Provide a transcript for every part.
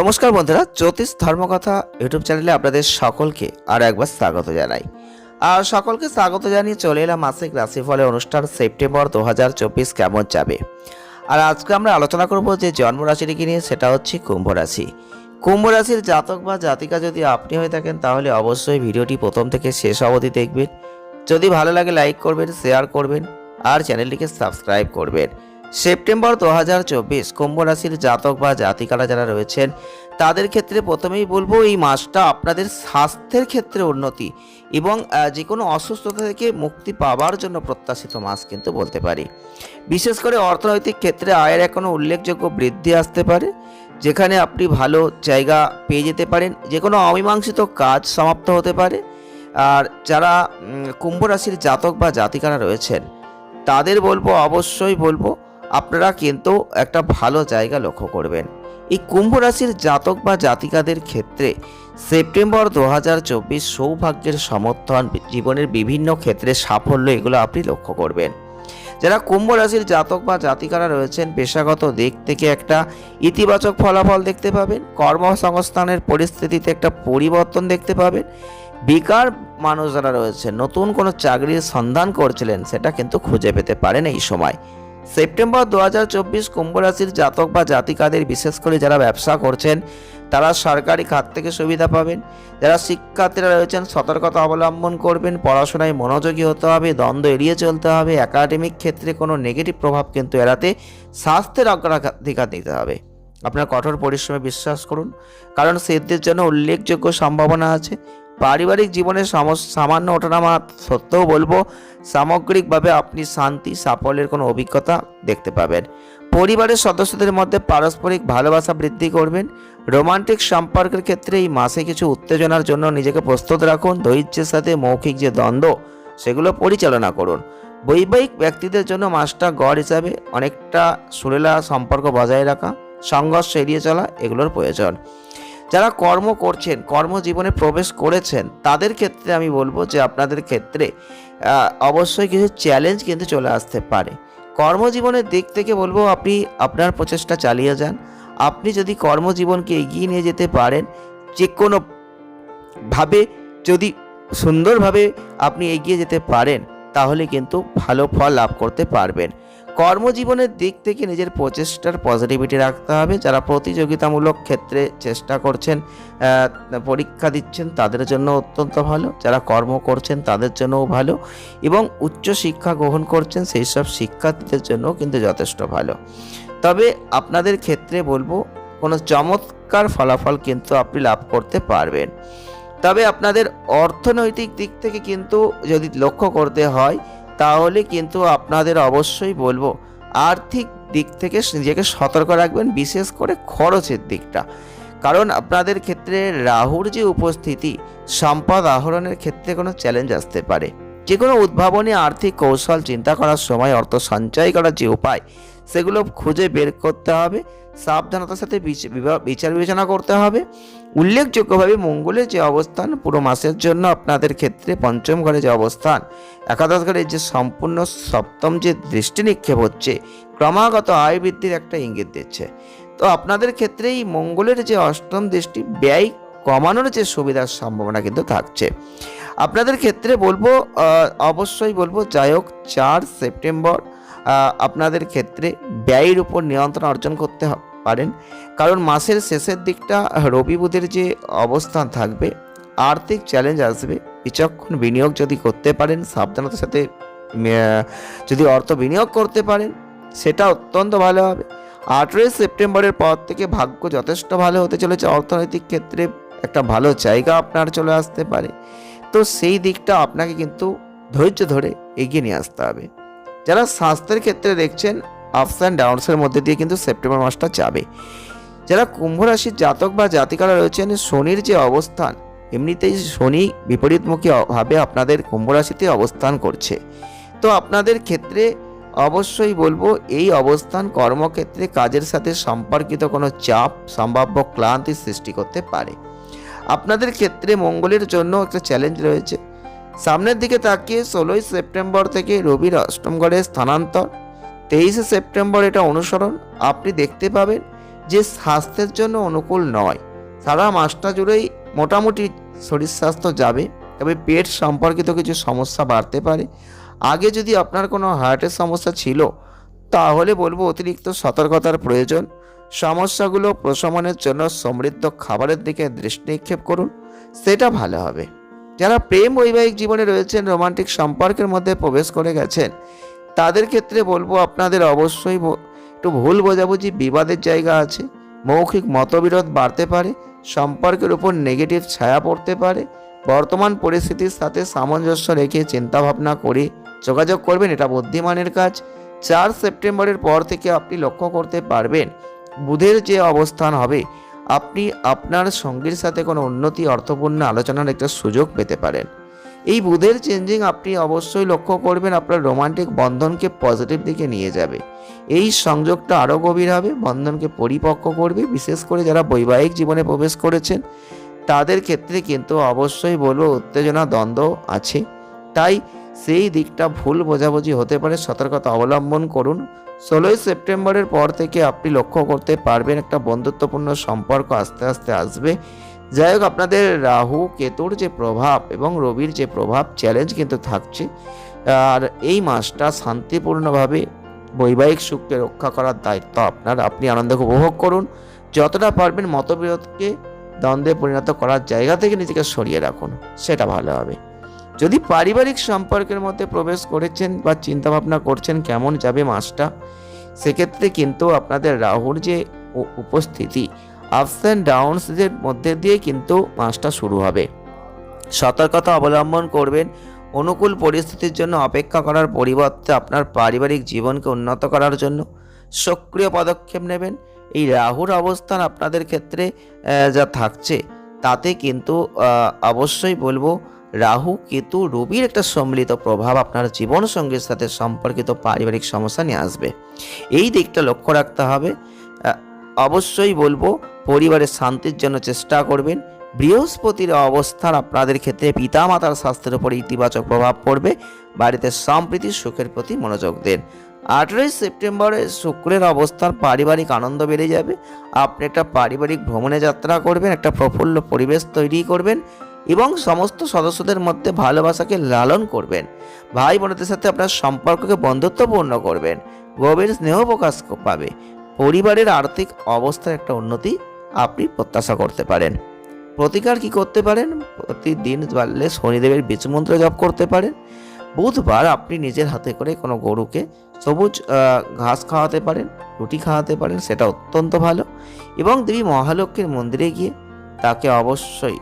নমস্কার বন্ধুরা, জ্যোতিষ ধর্মকথা ইউটিউব চ্যানেলে আপনাদের সকলকে আর একবার স্বাগত জানাই। আর সকলকে স্বাগত জানিয়ে চলে এলাম মাসিক রাশিফলের অনুষ্ঠান সেপ্টেম্বর দু হাজার চব্বিশ কেমন যাবে? আর আজকে আমরা আলোচনা করব যে জন্ম রাশিটিকে নিয়ে, সেটা হচ্ছে কুম্ভ রাশি। কুম্ভ রাশির জাতক বা জাতিকা যদি আপনি হয়ে থাকেন, তাহলে অবশ্যই ভিডিওটি প্রথম থেকে শেষ অবধি দেখবেন। যদি ভালো লাগে, লাইক করবেন, শেয়ার করবেন, আর চ্যানেলটিকে সাবস্ক্রাইব করবেন। সেপ্টেম্বর দু হাজার চব্বিশ কুম্ভ রাশির জাতক বা জাতিকারা যারা রয়েছেন, তাদের ক্ষেত্রে প্রথমেই বলব এই মাসটা আপনাদের স্বাস্থ্যের ক্ষেত্রে উন্নতি এবং যে কোনো অসুস্থতা থেকে মুক্তি পাওয়ার জন্য প্রত্যাশিত মাস কিন্তু বলতে পারি। বিশেষ করে অর্থনৈতিক ক্ষেত্রে আয়ের এখনও উল্লেখযোগ্য বৃদ্ধি আসতে পারে, যেখানে আপনি ভালো জায়গা পেয়ে যেতে পারেন যে কোনো অমীমাংসিত কাজ সমাপ্ত হতে পারে। আর যারা কুম্ভ রাশির জাতক বা জাতিকারা রয়েছেন, তাদের বলব, অবশ্যই বলব আপনারা কিন্তু একটা ভালো জায়গা লক্ষ্য করবেন। এই কুম্ভ রাশির জাতক বা জাতিকাদের ক্ষেত্রে সেপ্টেম্বর দু হাজার চব্বিশ সৌভাগ্যের সমর্থন, জীবনের বিভিন্ন ক্ষেত্রে সাফল্য, এগুলো আপনি লক্ষ্য করবেন। যারা কুম্ভ রাশির জাতক বা জাতিকারা রয়েছেন, পেশাগত দিক থেকে একটা ইতিবাচক ফলাফল দেখতে পাবেন, কর্মসংস্থানের পরিস্থিতিতে একটা পরিবর্তন দেখতে পাবেন। বেকার মানুষ যারা রয়েছেন, নতুন কোনো চাকরির সন্ধান করছিলেন, সেটা কিন্তু খুঁজে পেতে পারেন এই সময়। সেপ্টেম্বর দু হাজার চব্বিশ কুম্ভ রাশির জাতক বা জাতিকাদের বিশেষ করে যারা ব্যবসা করছেন, তারা সরকারি খাত থেকে সুবিধা পাবেন। যারা শিক্ষার্থীরা রয়েছেন, সতর্কতা অবলম্বন করবেন, পড়াশোনায় মনোযোগী হতে হবে, দ্বন্দ্ব এড়িয়ে চলতে হবে একাডেমিক ক্ষেত্রে কোনো নেগেটিভ প্রভাব কিন্তু এড়াতে স্বাস্থ্যের অগ্রাধিকার দিতে হবে। আপনার কঠোর পরিশ্রমে বিশ্বাস করুন, কারণ সিদ্ধির জন্য উল্লেখযোগ্য সম্ভাবনা আছে। পারিবারিক জীবনে সামস- সামান্য ওঠানামা সত্ত্বেও বলব, সামগ্রিকভাবে আপনি শান্তি, সাফল্যের কোনো অভিজ্ঞতা দেখতে পাবেন। পরিবারের সদস্যদের মধ্যে পারস্পরিক ভালোবাসা বৃদ্ধি করবেন। রোমান্টিক সম্পর্কের ক্ষেত্রে এই মাসে কিছু উত্তেজনার জন্য নিজেকে প্রস্তুত রাখুন। ধৈর্যের সাথে মৌখিক যে দ্বন্দ্ব, সেগুলো পরিচালনা করুন। বৈবাহিক ব্যক্তিদের জন্য মাসটা গড় হিসাবে অনেকটা সুরেলা সম্পর্ক বজায় রাখা, সংঘর্ষ এড়িয়ে চলা, এগুলোর প্রয়োজন। যারা কর্ম করছেন, কর্মজীবনে প্রবেশ করেছেন, তাদের ক্ষেত্রে আমি বলব যে আপনাদের ক্ষেত্রে অবশ্যই কিছু চ্যালেঞ্জ কিন্তু চলে আসতে পারে। কর্মজীবনের দিক থেকে বলব, আপনি আপনার প্রচেষ্টা চালিয়ে যান। আপনি যদি কর্মজীবনকে এগিয়ে নিয়ে যেতে পারেন যে কোনো ভাবে যদি সুন্দরভাবে আপনি এগিয়ে যেতে পারেন, তাহলে কিন্তু ভালো ফল লাভ করতে পারবেন। কর্মজীবনের দিক থেকে নিজের প্রচেষ্টার পজিটিভিটি রাখতে হবে। যারা প্রতিযোগিতামূলক ক্ষেত্রে চেষ্টা করছেন পরীক্ষা দিচ্ছেন, তাদের জন্য অত্যন্ত ভালো। যারা কর্ম করছেন, তাদের জন্যও ভালো। এবং উচ্চ শিক্ষা গ্রহণ করছেন, সেই সব শিক্ষার্থীদের জন্য কিন্তু যথেষ্ট ভালো। তবে আপনাদের ক্ষেত্রে বলব, কোনো চমৎকার ফলাফল কিন্তু আপনি লাভ করতে পারবেন। তবে আপনাদের অর্থনৈতিক দিক থেকে কিন্তু যদি লক্ষ্য করতে হয় তাহলে কিন্তু আপনাদের অবশ্যই বলব, আর্থিক দিক থেকে নিজেকে সতর্ক রাখবেন, বিশেষ করে খরচের দিকটা। কারণ আপনাদের ক্ষেত্রে রাহুর যে উপস্থিতি, সম্পদ আহরণের ক্ষেত্রে কোনো চ্যালেঞ্জ আসতে পারে। যে কোনো উদ্ভাবনী আর্থিক কৌশল চিন্তা করার সময় অর্থ সঞ্চয় করার যে উপায়, সেগুলো খুঁজে বের করতে হবে। সাবধানতার সাথে বিচার বিবেচনা করতে হবে। উল্লেখযোগ্যভাবে মঙ্গলের যে অবস্থান, পুরো মাসের জন্য আপনাদের ক্ষেত্রে পঞ্চম ঘরে যে অবস্থান, একাদশ ঘরের যে সম্পূর্ণ সপ্তম যে দৃষ্টি নিক্ষেপ হচ্ছে, ক্রমাগত আয় বৃদ্ধির একটা ইঙ্গিত দিচ্ছে। তো আপনাদের ক্ষেত্রে এই মঙ্গলের যে অষ্টম দৃষ্টি, ব্যয় কমানোর যে সুবিধার সম্ভাবনা কিন্তু থাকছে। আপনাদের ক্ষেত্রে বলব অবশ্যই বলব, যাই হোক, চার সেপ্টেম্বর আপনাদের ক্ষেত্রে ব্যয়ের উপর নিয়ন্ত্রণ অর্জন করতে পারেন। কারণ মাসের শেষের দিকটা রবি বুধের যে অবস্থান থাকবে, আর্থিক চ্যালেঞ্জ আসবে বিচক্ষণ বিনিয়োগ যদি করতে পারেন, সাবধানতার সাথে যদি অর্থ বিনিয়োগ করতে পারেন, সেটা অত্যন্ত ভালো হবে। আঠেরোই সেপ্টেম্বরের পর থেকে ভাগ্য যথেষ্ট ভালো হতে চলেছে। অর্থনৈতিক ক্ষেত্রে একটা ভালো জায়গা আপনার চলে আসতে পারে। তো সেই দিকটা আপনাকে কিন্তু ধৈর্য ধরে এগিয়ে নিয়ে আসতে হবে। যারা স্বাস্থ্যের ক্ষেত্রে দেখছেন আপস অ্যান্ড ডাউনসের মধ্যে দিয়ে কিন্তু সেপ্টেম্বর মাসটা যাবে। যারা কুম্ভ রাশির জাতক বা জাতিকারা রয়েছেন, শনির যে অবস্থান, এমনিতেই শনি বিপরীতমুখী ভাবে আপনাদের কুম্ভ রাশিতে অবস্থান করছে। তো আপনাদের ক্ষেত্রে অবশ্যই বলব, এই অবস্থান কর্মক্ষেত্রে কাজের সাথে সম্পর্কিত কোনো চাপ, সম্ভাব্য ক্লান্তি সৃষ্টি করতে পারে। আপনাদের ক্ষেত্রে মঙ্গলের জন্য একটা চ্যালেঞ্জ রয়েছে। সামনের দিকে তাকিয়ে ষোলোই সেপ্টেম্বর থেকে রবির অষ্টম ঘরে স্থানান্তর, তেইশে সেপ্টেম্বর এটা অনুসরণ। আপনি দেখতে পাবেন যে স্বাস্থ্যের জন্য অনুকূল নয়। সারা মাসটা জুড়েই মোটামুটি শরীর স্বাস্থ্য যাবে, তবে পেট সম্পর্কিত কিছু সমস্যা বাড়তে পারে। আগে যদি আপনার কোনো হার্টের সমস্যা ছিল তাহলে বলব অতিরিক্ত সতর্কতার প্রয়োজন। সমস্যাগুলো প্রশমনের জন্য সমৃদ্ধ খাবারের দিকে দৃষ্টি নিক্ষেপ করুন, সেটা ভালো হবে। যারা প্রেম বৈবাহিক জীবনে রয়েছেন, রোমান্টিক সম্পর্কের মধ্যে প্রবেশ করে গেছেন, তাদের ক্ষেত্রে বলব আপনাদের অবশ্যই একটু ভুল বোঝাবুঝি, বিবাদের জায়গা আছে, মৌখিক মতবিরোধ বাড়তে পারে, সম্পর্কের উপর নেগেটিভ ছায়া পড়তে পারে, বর্তমান পরিস্থিতির সাথে সামঞ্জস্য রেখে চিন্তাভাবনা করে যোগাযোগ করবেন, এটা বুদ্ধিমানের কাজ। চার সেপ্টেম্বরের পর থেকে আপনি লক্ষ্য করতে পারবেন, বুধের যে অবস্থান হবে, আপনি আপনার সঙ্গীর সাথে কোনো উন্নতি, অর্থপূর্ণ আলোচনার একটা সুযোগ পেতে পারেন। এই বুধের চেঞ্জিং আপনি অবশ্যই লক্ষ্য করবেন, আপনার রোমান্টিক বন্ধনকে পজিটিভ দিকে নিয়ে যাবে। এই সংযোগটা আরও গভীর হবে, বন্ধনকে পরিপক্ক করবে, বিশেষ করে যারা বৈবাহিক জীবনে প্রবেশ করেছেন, তাদের ক্ষেত্রে কিন্তু অবশ্যই বলব, উত্তেজনা, দ্বন্দ্ব আছে। তাই সেই দিকটা ভুল বোঝাবুঝি হতে পারে, সতর্কতা অবলম্বন করুন। ষোলোই সেপ্টেম্বরের পর থেকে আপনি লক্ষ্য করতে পারবেন একটা বন্ধুত্বপূর্ণ সম্পর্ক আস্তে আস্তে আসবে। যাই হোক, আপনাদের রাহু, কেতুর যে প্রভাব এবং রবির যে প্রভাব চ্যালেঞ্জ কিন্তু থাকছে। আর এই মাসটা শান্তিপূর্ণভাবে বৈবাহিক সুখকে রক্ষা করার দায়িত্ব আপনার। আপনি আনন্দকে উপভোগ করুন। যতটা পারবেন মতবিরোধকে দ্বন্দ্বে পরিণত করার জায়গা থেকে নিজেকে সরিয়ে রাখুন। সেটা ভালো হবে। যদি পারিবারিক সম্পর্কের মধ্যে প্রবেশ করেছেন বা চিন্তাভাবনা করছেন কেমন যাবে মাসটা, সেক্ষেত্রে কিন্তু আপনাদের রাহুর যে উপস্থিতি আপস অ্যান্ড ডাউনসের মধ্যে দিয়ে কিন্তু মাসটা শুরু হবে। সতর্কতা অবলম্বন করবেন, অনুকূল পরিস্থিতির জন্য অপেক্ষা করার পরিবর্তে আপনার পারিবারিক জীবনকে উন্নত করার জন্য সক্রিয় পদক্ষেপ নেবেন। এই রাহুর অবস্থান আপনাদের ক্ষেত্রে যা থাকছে, তাতে কিন্তু অবশ্যই বলব রাহু, কেতু, রবির একটা সম্মিলিত প্রভাব আপনার জীবন সঙ্গীর সাথে সম্পর্কিত পারিবারিক সমস্যা নিয়ে আসবে। এই দিকটা লক্ষ্য রাখতে হবে। অবশ্যই বলব, পরিবারের শান্তির জন্য চেষ্টা করবেন। বৃহস্পতির অবস্থান আপনাদের ক্ষেত্রে পিতামাতার স্বাস্থ্যের উপর ইতিবাচক প্রভাব পড়বে। বাড়িতে সম্প্রীতি, সুখের প্রতি মনোযোগ দেন। আঠেরোই সেপ্টেম্বরে শুক্রের অবস্থান পারিবারিক আনন্দ বেড়ে যাবে। আপনি একটা পারিবারিক ভ্রমণে যাত্রা করবেন, একটা প্রফুল্ল পরিবেশ তৈরি করবেন। এবং সমস্ত সদস্যদের মধ্যে ভালোবাসাকে লালন করবেন। ভাই বোনদের সাথে আপনার সম্পর্ককে বন্ধুত্বপূর্ণ করবেন। গভীর স্নেহ প্রকাশ পাবে। পরিবারের আর্থিক অবস্থার একটা উন্নতি আপনি প্রত্যাশা করতে পারেন। প্রতিকার কি করতে পারেন? প্রতিদিন পারলে শনিদেবের বীজমন্ত্র জপ করতে পারেন। বুধবার আপনি নিজের হাতে করে কোনো গরুকে সবুজ ঘাস খাওয়াতে পারেন, রুটি খাওয়াতে পারেন, সেটা অত্যন্ত ভালো। এবং দেবী মহালক্ষ্মীর মন্দিরে গিয়ে তাকে অবশ্যই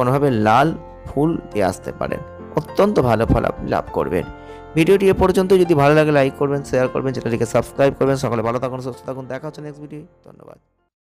কোনোভাবে লাল ফুল দিয়ে আসতে পারেন। অত্যন্ত ভালো ফল আপনি লাভ করবেন। ভিডিওটি এ পর্যন্ত যদি ভালো লাগে লাইক করবেন শেয়ার করবেন, চ্যানেলটিকে সাবস্ক্রাইব করবেন। সকলে ভালো থাকুন, সুস্থ থাকুন। দেখা হচ্ছে নেক্সট ভিডিও ধন্যবাদ।